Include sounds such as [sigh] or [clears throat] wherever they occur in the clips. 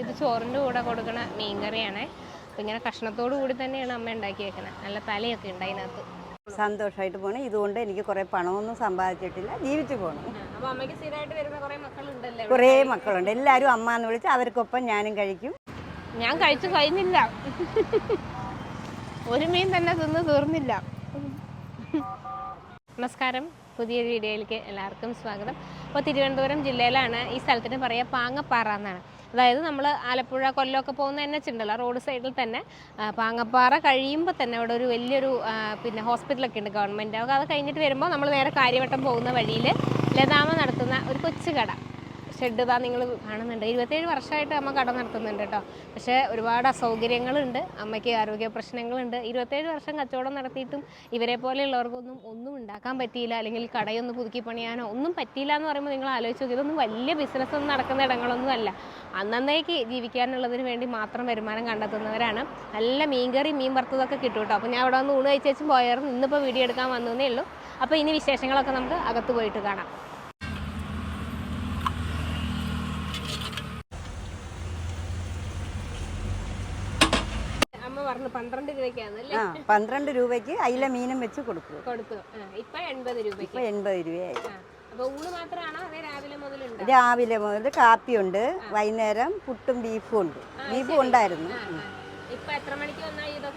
ഇത് ചോറിന്റെ കൂടെ കൊടുക്കണ മീൻകറിയാണേ. അപ്പം ഇങ്ങനെ കഷ്ണത്തോടു കൂടി തന്നെയാണ് അമ്മ ഉണ്ടാക്കി വെക്കണത് നല്ല തലയൊക്കെ ഉണ്ട് അതിനകത്ത്. സന്തോഷമായിട്ട് പോകണം ഇതുകൊണ്ട് എനിക്ക് കുറേ പണമൊന്നും സമ്പാദിച്ചിട്ടില്ല. ജീവിച്ചു പോകണം കുറേ മക്കളുണ്ട് എല്ലാവരും അമ്മ എന്ന് വിളിച്ച് അവർക്കൊപ്പം ഞാനും കഴിക്കും. ഞാൻ കഴിച്ചു കഴിഞ്ഞില്ല. ഒരു മീൻ തന്നെ തിന്ന് തീർന്നില്ല. നമസ്കാരം. പുതിയൊരു വീഡിയോയിലേക്ക് എല്ലാവർക്കും സ്വാഗതം. അപ്പോൾ തിരുവനന്തപുരം ജില്ലയിലാണ് ഈ സ്ഥലത്തിന് പറയുക പാങ്ങപ്പാറ എന്നാണ്. അതായത് നമ്മൾ ആലപ്പുഴ കൊല്ലമൊക്കെ പോകുന്ന എൻ എച്ച് റോഡ് സൈഡിൽ തന്നെ. പാങ്ങപ്പാറ കഴിയുമ്പോൾ തന്നെ അവിടെ ഒരു വലിയൊരു പിന്നെ ഹോസ്പിറ്റലൊക്കെ ഉണ്ട് ഗവൺമെന്റ് അത് കഴിഞ്ഞിട്ട് വരുമ്പോൾ നമ്മൾ നേരെ കാര്യവട്ടം പോകുന്ന വഴിയിൽ ലതാമ നടത്തുന്ന ഒരു കൊച്ചു കട ഷെഡ് ഇതാ നിങ്ങൾ കാണുന്നുണ്ട്. ഇരുപത്തേഴ് വർഷമായിട്ട് അമ്മ കട നടത്തുന്നുണ്ട് കേട്ടോ. പക്ഷേ ഒരുപാട് അസൗകര്യങ്ങളുണ്ട്. അമ്മയ്ക്ക് ആരോഗ്യ പ്രശ്നങ്ങളുണ്ട്. ഇരുപത്തേഴ് വർഷം കച്ചവടം നടത്തിയിട്ടും ഇവരെ പോലെയുള്ളവർക്കൊന്നും ഒന്നും ഉണ്ടാക്കാൻ പറ്റിയില്ല. അല്ലെങ്കിൽ കടയൊന്ന് പുതുക്കി പണിയാനോ ഒന്നും പറ്റിയില്ല എന്ന് പറയുമ്പോൾ നിങ്ങൾ ആലോചിച്ച് നോക്കി. ഇതൊന്നും വലിയ ബിസിനസ് ഒന്നും നടക്കുന്ന ഇടങ്ങളൊന്നും അല്ല. അന്നന്നേക്ക് ജീവിക്കാനുള്ളതിന് വേണ്ടി മാത്രം വരുമാനം കണ്ടെത്തുന്നവരാണ്. നല്ല മീൻകറി മീൻ വറുത്തതൊക്കെ കിട്ടും കേട്ടോ. അപ്പോൾ ഞാൻ അവിടെ വന്ന് ഊണ് കഴിച്ചേച്ചും പോയായിരുന്നു. ഇന്നിപ്പോൾ വീഡിയോ എടുക്കാൻ വന്നതേ ഉള്ളൂ. അപ്പോൾ ഇനി വിശേഷങ്ങളൊക്കെ നമുക്ക് അകത്ത് പോയിട്ട് കാണാം അമ്മ പറഞ്ഞു പന്ത്രണ്ട് ആ പന്ത്രണ്ട് രൂപയ്ക്ക് അയില മീനും വെച്ച് കൊടുക്കും. കൊടുത്തു. ഇപ്പൊ എൺപത് രൂപയ്ക്ക്. ഇപ്പൊ എൺപത് രൂപയായി. രാവിലെ മുതൽ കാപ്പിയുണ്ട് വൈകുന്നേരം പുട്ടും ബീഫും ഉണ്ട്. ബീഫും ഉണ്ടായിരുന്നു.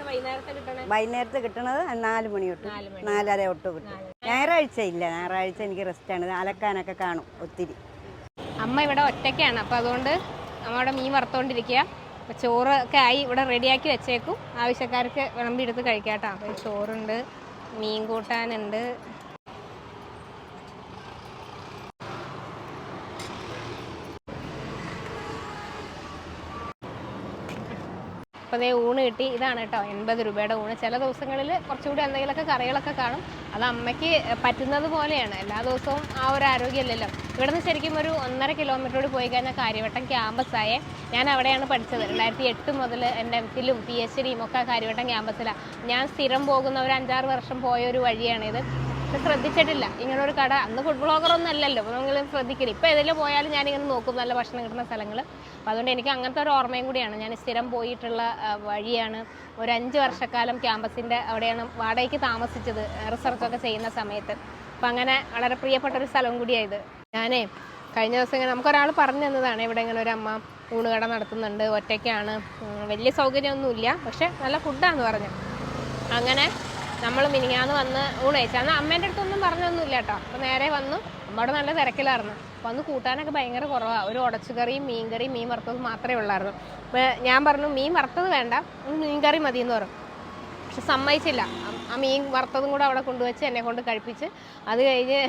വൈകുന്നേരത്തെ കിട്ടണേ? വൈകുന്നേരത്ത് കിട്ടണത് നാല് മണി തൊട്ട്. നാലര തൊട്ട് കിട്ടും. ഞായറാഴ്ച ഇല്ല. ഞായറാഴ്ച എനിക്ക് റെസ്റ്റ് ആണ്. അലക്കാനൊക്കെ കാണും ഒത്തിരി. അമ്മ ഇവിടെ ഒറ്റയ്ക്കാണ്. അപ്പൊ അതുകൊണ്ട് അമ്മ ഇവിടെ മീൻ വറുത്തോണ്ടിരിക്കുക അപ്പൊ ചോറ് ഒക്കെ ആയി ഇവിടെ റെഡിയാക്കി വെച്ചേക്കും. ആവശ്യക്കാർക്ക് വിളമ്പി എടുത്ത് കഴിക്കാം കേട്ടോ ചോറുണ്ട് മീൻ കൂട്ടാനുണ്ട് അപ്പോൾ അതേ ഊണ് കിട്ടി. ഇതാണ് കേട്ടോ എൺപത് രൂപയുടെ ഊണ്. ചില ദിവസങ്ങളിൽ കുറച്ചുകൂടി എന്തെങ്കിലുമൊക്കെ കറികളൊക്കെ കാണും. അത് അമ്മയ്ക്ക് പറ്റുന്നത് പോലെയാണ്. എല്ലാ ദിവസവും ആ ഒരു ആരോഗ്യമല്ലല്ലോ. ഇവിടെ നിന്ന് ശരിക്കും ഒരു ഒന്നര കിലോമീറ്റർ കൂടി പോയി കഴിഞ്ഞാൽ കാര്യവട്ടം ക്യാമ്പസായേ. ഞാൻ അവിടെയാണ് പഠിച്ചത്. രണ്ടായിരത്തി എട്ട് മുതൽ എന്റെ എം ഫിലും പി എച്ച് ഡിയും ഒക്കെ കാര്യവട്ടം ക്യാമ്പസിലാണ് ഞാൻ സ്ഥിരം പോകുന്ന ഒരു അഞ്ചാറ് വർഷം പോയ ഒരു വഴിയാണിത്. പക്ഷെ ശ്രദ്ധിച്ചിട്ടില്ല. ഇങ്ങനെ ഒരു കട. അന്ന് ഫുഡ് ബ്ലോഗർ ഒന്നും അല്ലല്ലോ. അപ്പോൾ നിങ്ങൾ ശ്രദ്ധിക്കില്ല. ഇപ്പോൾ ഏതെങ്കിലും പോയാലും ഞാനിങ്ങനെ നോക്കും. നല്ല ഭക്ഷണം കിട്ടുന്ന സ്ഥലങ്ങൾ അപ്പോൾ അതുകൊണ്ട് എനിക്ക് അങ്ങനത്തെ ഒരു ഓർമ്മയും കൂടിയാണ്. ഞാൻ സ്ഥിരം പോയിട്ടുള്ള വഴിയാണ് ഒരു അഞ്ച് വർഷക്കാലം ക്യാമ്പസിന്റെ അവിടെയാണ് വാടകയ്ക്ക് താമസിച്ചത്. റിസർച്ചൊക്കെ ചെയ്യുന്ന സമയത്ത്. അപ്പം അങ്ങനെ വളരെ പ്രിയപ്പെട്ട ഒരു സ്ഥലം കൂടിയായത്. ഞാനേ കഴിഞ്ഞ ദിവസം ഇങ്ങനെ നമുക്കൊരാൾ പറഞ്ഞു തന്നതാണ്. ഇവിടെ ഇങ്ങനെ ഒരു അമ്മ ഊണുകട നടത്തുന്നുണ്ട്. ഒറ്റയ്ക്കാണ്. വലിയ സൗകര്യമൊന്നുമില്ല. പക്ഷെ നല്ല ഫുഡാന്ന് പറഞ്ഞു. അങ്ങനെ നമ്മൾ മിനിങ്ങാന്ന് വന്ന് ഊണ് കഴിച്ചു അന്ന് അമ്മേന്റെ അടുത്തൊന്നും പറഞ്ഞൊന്നുമില്ല കേട്ടോ. അപ്പോൾ നേരെ വന്നു. അമ്മയുടെ നല്ല തിരക്കിലായിരുന്നു. അപ്പോൾ അന്ന് കൂട്ടാനൊക്കെ ഭയങ്കര കുറവാണ് ഒരു ഉടച്ചുകറിയും മീൻകറിയും മീൻ വറുത്തതും മാത്രമേ ഉള്ളായിരുന്നു. ഞാൻ പറഞ്ഞു മീൻ വറുത്തത് വേണ്ട. മീൻകറി മീൻ കറി മതി എന്ന് പറഞ്ഞു. പക്ഷെ സമ്മതിച്ചില്ല. ആ- മീൻ വറുത്തതും കൂടെ അവിടെ കൊണ്ടുവച്ച് എന്നെ കൊണ്ട് കഴിപ്പിച്ച് അത് കഴിഞ്ഞ്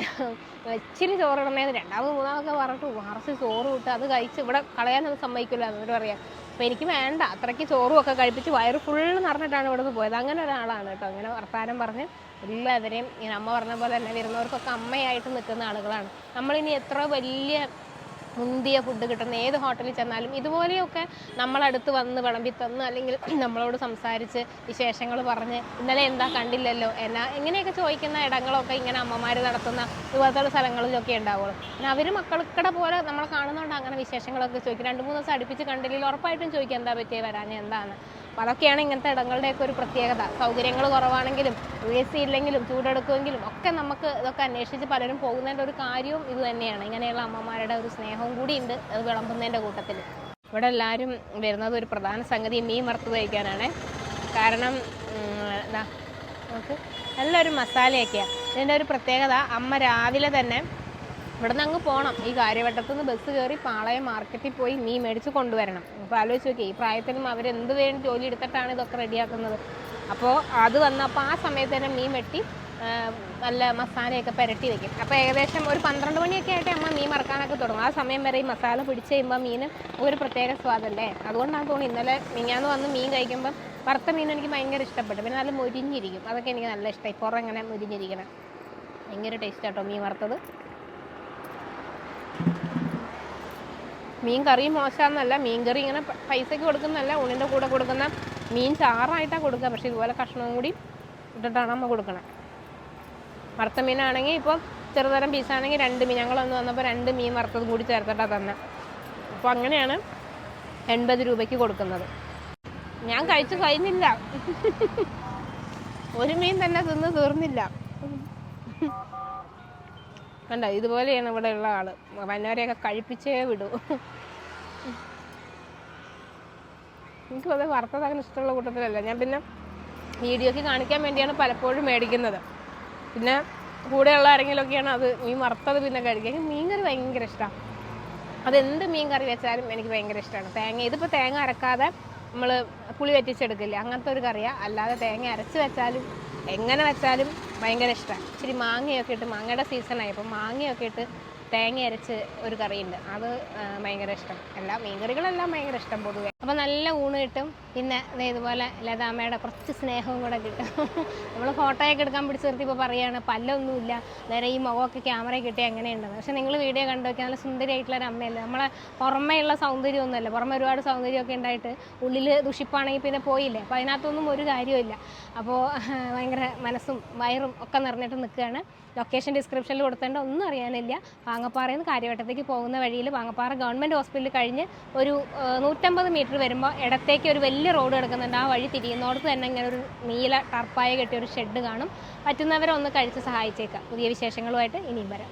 ഇച്ചിരി ചോറ് ഇടണേന്ന് രണ്ടാമത് മൂന്നാമൊക്കെ പറഞ്ഞിട്ട് മറച്ച് ചോറ് വിട്ട് അത് കഴിച്ച് ഇവിടെ കളയാനൊന്നും സമ്മതിക്കില്ല എന്നിട്ട് പറയാം. അപ്പോൾ എനിക്ക് വേണ്ട. അത്രയ്ക്ക് ചോറും ഒക്കെ കഴിപ്പിച്ച് വയറ് ഫുള്ള് നിറഞ്ഞിട്ടാണ് ഇവിടുന്ന് പോയത്. അങ്ങനെ ഒരാളാണ് കേട്ടോ. അങ്ങനെ വർത്താനം പറഞ്ഞ് എല്ലാവരെയും ഇങ്ങനെ അമ്മ പറഞ്ഞ പോലെ തന്നെ വരുന്നവർക്കൊക്കെ അമ്മയായിട്ട് നിൽക്കുന്ന ആളുകളാണ്. നമ്മളിനി എത്ര വലിയ മുന്തിയ ഫുഡ് കിട്ടുന്ന ഏത് ഹോട്ടലിൽ ചെന്നാലും ഇതുപോലെയൊക്കെ നമ്മളടുത്ത് വന്ന് വിളമ്പി തന്ന് അല്ലെങ്കിൽ [clears throat] നമ്മളോട് സംസാരിച്ച് വിശേഷങ്ങൾ പറഞ്ഞ് ഇന്നലെ എന്താ കണ്ടില്ലല്ലോ എന്നാ ഇങ്ങനെയൊക്കെ ചോദിക്കുന്ന ഇടങ്ങളൊക്കെ ഇങ്ങനെ അമ്മമാർ നടത്തുന്ന ഇതുപോലത്തെ സ്ഥലങ്ങളിലൊക്കെ ഉണ്ടാവുള്ളൂ. പിന്നെ അവർ മക്കൾക്കടെ പോലെ നമ്മൾ കാണുന്നതുകൊണ്ട് അങ്ങനെ വിശേഷങ്ങളൊക്കെ ചോദിക്കും. രണ്ട് മൂന്ന് ദിവസം അടുപ്പിച്ച് കണ്ടില്ലെങ്കിൽ ഉറപ്പായിട്ടും ചോദിക്കും എന്താ പറ്റിയ വരാൻ എന്താണ്? അപ്പോൾ അതൊക്കെയാണ് ഇങ്ങനത്തെ ഇടങ്ങളുടെയൊക്കെ ഒരു പ്രത്യേകത. സൗകര്യങ്ങൾ കുറവാണെങ്കിലും യു എ സി ഇല്ലെങ്കിലും ചൂടെടുക്കുമെങ്കിലും ഒക്കെ നമുക്ക് ഇതൊക്കെ അന്വേഷിച്ച് പലരും പോകുന്നതിന്റെ ഒരു കാര്യവും ഇത് തന്നെയാണ്. ഇങ്ങനെയുള്ള അമ്മമാരുടെ ഒരു സ്നേഹവും കൂടിയുണ്ട് അത് വിളമ്പുന്നതിന്റെ കൂട്ടത്തിൽ. ഇവിടെ എല്ലാവരും വരുന്നത് ഒരു പ്രധാന സംഗതി മീൻ വറുത്ത് കഴിക്കാനാണ്. കാരണം എന്താ നമുക്ക് നല്ലൊരു മസാലയൊക്കെയാണ് ഇതിന്റെ ഒരു പ്രത്യേകത അമ്മ രാവിലെ തന്നെ ഇവിടെ നിന്ന് അങ്ങ് പോകണം ഈ കാര്യവട്ടത്തു നിന്ന് ബസ് കയറി പാളയം മാർക്കറ്റിൽ പോയി മീൻ മേടിച്ച് കൊണ്ടുവരണം. അപ്പോൾ ആലോചിച്ച് നോക്കി ഈ അവർ അവരെന്ത് വേണം ജോലി എടുത്തിട്ടാണ് ഇതൊക്കെ റെഡിയാക്കുന്നത്. അപ്പോൾ അത് വന്നപ്പോൾ ആ സമയത്ത് തന്നെ മീൻ വെട്ടി നല്ല മസാലയൊക്കെ പുരട്ടി വെക്കും. അപ്പോൾ ഏകദേശം ഒരു പന്ത്രണ്ട് മണിയൊക്കെ ആയിട്ട് അമ്മ മീൻ മറക്കാനൊക്കെ തുടങ്ങും. ആ സമയം വരെ ഈ മസാല പിടിച്ച് കഴിയുമ്പോൾ മീൻ ഒരു പ്രത്യേക സ്വാദല്ലേ? അതുകൊണ്ടാണ് തോന്നി ഇന്നലെ മിഞ്ഞാന്ന് വന്ന് മീൻ കഴിക്കുമ്പോൾ വറുത്ത മീൻ എനിക്ക് ഭയങ്കര ഇഷ്ടപ്പെട്ടു. പിന്നെ നല്ല മുരിഞ്ഞിരിക്കും. അതൊക്കെ എനിക്ക് നല്ല ഇഷ്ടമായി പുറം ഇങ്ങനെ മുരിഞ്ഞിരിക്കണം. ഭയങ്കര ടേസ്റ്റ് ആട്ടോ മീൻ വറുത്തത്. മീൻ കറി മോശമെന്നല്ല മീൻ കറി ഇങ്ങനെ പൈസയ്ക്ക് കൊടുക്കുന്നതല്ല ഊണിന്റെ കൂടെ കൊടുക്കുന്ന മീൻ ചാറായിട്ടാണ് കൊടുക്കുക പക്ഷേ ഇതുപോലെ കഷ്ണവും കൂടി ഇട്ടിട്ടാണ് നമ്മൾ കൊടുക്കണം. വറുത്ത മീനാണെങ്കിൽ ഇപ്പോൾ ചെറുതരം പീസാണെങ്കിൽ രണ്ട് മീൻ. ഞങ്ങളൊന്ന് വന്നപ്പോൾ രണ്ട് മീൻ വറുത്തതും കൂടി ചേർത്തിട്ടാണ് തന്നെ. അപ്പോൾ അങ്ങനെയാണ് എൺപത് രൂപയ്ക്ക് കൊടുക്കുന്നത്. ഞാൻ കഴിച്ചു കഴിഞ്ഞില്ല. ഒരു മീൻ തന്നെ തിന്ന് തീർന്നില്ല. കണ്ട ഇതുപോലെയാണ് ഇവിടെ ഉള്ള ആൾ. വന്നവരെയൊക്കെ കഴിപ്പിച്ചേ വിടൂ. എനിക്ക് അത് വറുത്തത് അങ്ങനെ ഇഷ്ടമുള്ള കൂട്ടത്തിലല്ല. ഞാൻ പിന്നെ വീഡിയോക്ക് കാണിക്കാൻ വേണ്ടിയാണ് പലപ്പോഴും മേടിക്കുന്നത്. പിന്നെ കൂടെയുള്ള ആരെങ്കിലുമൊക്കെയാണ് അത് മീൻ വറുത്തത് പിന്നെ കഴിക്കുക. എനിക്ക് മീൻകറി ഭയങ്കര ഇഷ്ടമാണ്. അതെന്ത് മീൻ കറി വെച്ചാലും എനിക്ക് ഭയങ്കര ഇഷ്ടമാണ്. തേങ്ങ ഇതിപ്പോൾ തേങ്ങ അരക്കാതെ നമ്മൾ പുളി വറ്റിച്ചെടുക്കില്ല? അങ്ങനത്തെ ഒരു കറിയാണ് അല്ലാതെ തേങ്ങ അരച്ച് വെച്ചാലും എങ്ങനെ വെച്ചാലും ഭയങ്കര ഇഷ്ടമാണ് ഇച്ചിരി മാങ്ങയൊക്കെ ഇട്ട് മാങ്ങയുടെ സീസണായി അപ്പം മാങ്ങയൊക്കെ ഇട്ട് തേങ്ങ അരച്ച് ഒരു കറിയുണ്ട്. അത് ഭയങ്കര ഇഷ്ടം. എല്ലാ മീൻകറികളെല്ലാം ഭയങ്കര ഇഷ്ടം പൊതുവെ. അപ്പോൾ നല്ല ഊണ് കിട്ടും. പിന്നെ ഇതുപോലെ ലതാമ്മയുടെ കുറച്ച് സ്നേഹവും കൂടെ കിട്ടും. [laughs] നമ്മൾ ഫോട്ടോയൊക്കെ എടുക്കാൻ പിടിച്ച് നിർത്തിയപ്പോൾ പറയുകയാണ് പല്ലൊന്നുമില്ല. നേരെ ഈ മുഖമൊക്കെ ക്യാമറയിൽ കിട്ടി എങ്ങനെയുണ്ടെന്ന്. പക്ഷേ നിങ്ങൾ വീഡിയോ കണ്ടു നോക്കിയാൽ നല്ല സുന്ദരിയായിട്ടുള്ള ഒരു അമ്മയല്ലേ. നമ്മളെ പുറമേയുള്ള സൗന്ദര്യമൊന്നുമല്ല. പുറമെ ഒരുപാട് സൗന്ദര്യമൊക്കെ ഉണ്ടായിട്ട് ഉള്ളിൽ ദുഷിപ്പാണെങ്കിൽ പിന്നെ പോയില്ലേ? അപ്പോൾ അതിനകത്തൊന്നും ഒരു കാര്യമില്ല അപ്പോൾ [laughs] ഭയങ്കര മനസ്സും വയറും ഒക്കെ നിറഞ്ഞിട്ട് നിൽക്കുകയാണ്. ലൊക്കേഷൻ ഡിസ്ക്രിപ്ഷനിൽ കൊടുത്തേണ്ട ഒന്നും അറിയാനില്ല. പാങ്ങപ്പാറയിൽ നിന്ന് കാര്യവട്ടത്തേക്ക് പോകുന്ന വഴിയിൽ വാങ്ങപ്പാറ ഗവൺമെന്റ് ഹോസ്പിറ്റലിൽ കഴിഞ്ഞ് ഒരു നൂറ്റമ്പത് മീറ്റർ വരുമ്പോൾ ഇടത്തേക്ക് ഒരു വലിയ റോഡ് കിടക്കുന്നുണ്ട്. ആ വഴി തിരിയുന്നോടത്ത് തന്നെ ഇങ്ങനെ ഒരു നീല ടർപ്പായ കെട്ടിയ ഒരു ഷെഡ് കാണും. പറ്റുന്നവരെ ഒന്ന് കഴിച്ച് സഹായിച്ചേക്കാം. പുതിയ വിശേഷങ്ങളുമായിട്ട് ഇനിയും വരാം.